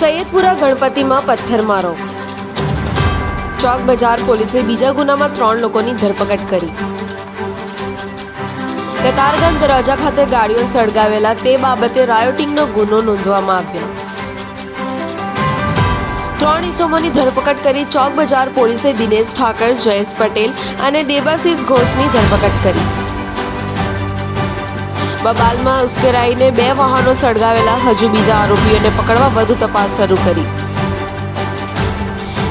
સૈયદપુરા ગણપતિમાં પથ્થરમારો. ચોક બજાર પોલીસે બીજા ગુનામાં ત્રણ લોકોની ધરપકડ કરી. કતારગામ દરવાજા ખાતે ગાડીઓ સળગાવેલા તે બાબતે રાયોટિંગનો ગુનો નોંધવામાં આવ્યો. ત્રણ ઇસમોની ધરપકડ કરી ચોક બજાર પોલીસે દિનેશ ઠાકર, જયેશ પટેલ અને દેબાશીષ ઘોષની ધરપકડ કરી. બબાલમાં ઉશ્કેરાઈને બે વાહનો સળગાવેલા હજુ બીજા આરોપીઓને પકડવા વધુ તપાસ શરૂ કરી.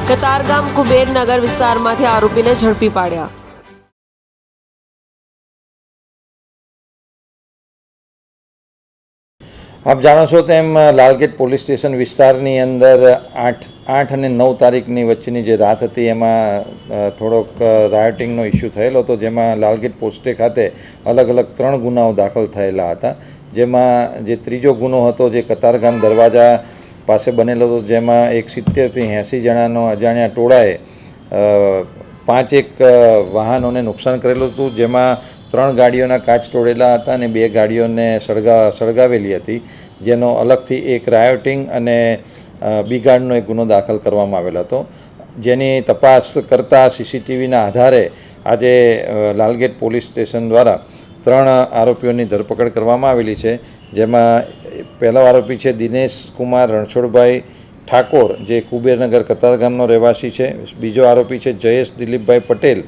કતારગામ કુબેરનગર વિસ્તારમાંથી આરોપીને ઝડપી પાડ્યા. આપ જાણો છો તેમ લાલગેટ પોલીસ સ્ટેશન વિસ્તારની અંદર આઠ આઠ અને નવ તારીખની વચ્ચેની જે રાત હતી, એમાં થોડોક રાયોટિંગનો ઇસ્યુ થયેલો હતો, જેમાં લાલગેટ પોસ્ટે ખાતે અલગ અલગ ત્રણ ગુનાઓ દાખલ થયેલા હતા. જેમાં જે ત્રીજો ગુનો હતો, જે કતારગામ દરવાજા પાસે બનેલો હતો, જેમાં એક સિત્તેરથી એંસી જણાનો અજાણ્યા ટોળાએ પાંચ પાંચેક વાહનોને નુકસાન કરેલું હતું. જેમાં ત્રણ ગાડીઓના કાચ તોડેલા હતા અને બે ગાડીઓને સળગા, સળગાવેલી હતી, જેનો અલગથી એક રાયોટિંગ અને બિગાડનો એક ગુનો દાખલ કરવામાં આવેલો હતો. જેની તપાસ કરતાં સીસીટીવીના આધારે આજે લાલગેટ પોલીસ સ્ટેશન દ્વારા ત્રણ આરોપીઓની ધરપકડ કરવામાં આવેલી છે. જેમાં પહેલો આરોપી છે દિનેશ કુમાર રણછોડભાઈ ઠાકોર, જે કુબેરનગર કતારગામનો રહેવાસી છે. બીજો આરોપી છે જયેશ દિલીપભાઈ પટેલ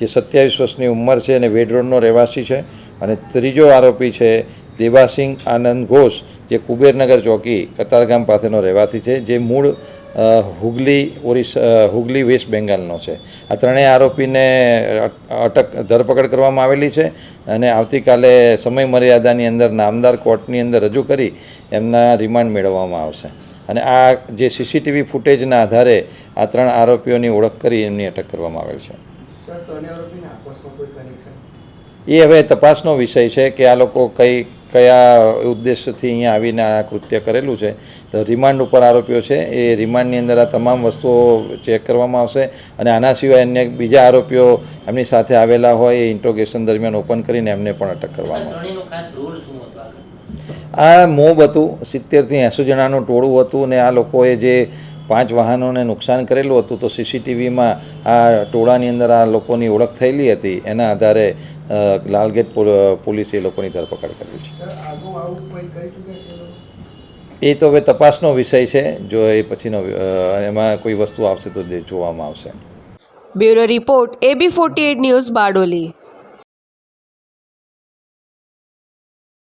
જે સત્યાવીસ વર્ષની ઉંમર છે અને વેડ રોડનો રહેવાસી છે. અને ત્રીજો આરોપી છે દેવાસિંહ આનંદ ઘોષ, જે કુબેરનગર ચોકી, કતારગામ પાસેનો રહેવાસી છે, જે મૂળ હુગલી ઓરિસ્સા હુગલી વેસ્ટ બેંગાલનો છે. આ ત્રણેય આરોપીને અટક, ધરપકડ કરવામાં આવેલી છે અને આવતીકાલે સમય મર્યાદાની અંદર નામદાર કોર્ટની અંદર રજૂ કરી એમના રિમાન્ડ મેળવવામાં આવશે. અને આ જે સીસીટીવી ફૂટેજના આધારે આ ત્રણ આરોપીઓની ઓળખ કરી એમની અટક કરવામાં આવેલ છે. એ હવે તપાસનો વિષય છે કે આ લોકો કઈ કયા ઉદ્દેશથી અહીંયા આવીને આ કૃત્ય કરેલું છે. તો રિમાન્ડ ઉપર આરોપીઓ છે. એ રિમાન્ડની અંદર આ તમામ વસ્તુઓ ચેક કરવામાં આવશે અને આના સિવાય અન્ય બીજા આરોપીઓ એમની સાથે આવેલા હોય એ ઇન્ટ્રોગેશન દરમિયાન ઓપન કરીને એમને પણ અટક કરવામાં આ મોબ હતું સિત્તેરથી એંસી જણાનું ટોળું હતું અને આ લોકોએ જે પાંચ વાહનોને નુકસાન કરેલું હતું તો સીસીટીવીમાં આ ટોળાની અંદર આ લોકોની ઓળખ થયેલી હતી. એના આધારે લાલગેટ પોલ- પોલીસે એ લોકોની ધરપકડ કરી છે. સર આગળ આવું કોઈ કરી ચૂક્યા છે એ તો હવે તપાસનો વિષય છે. જો એ પછીનો એમાં કોઈ વસ્તુ આવશે તો જે જોવામાં આવશે. Bureau report AB forty news Bardoli.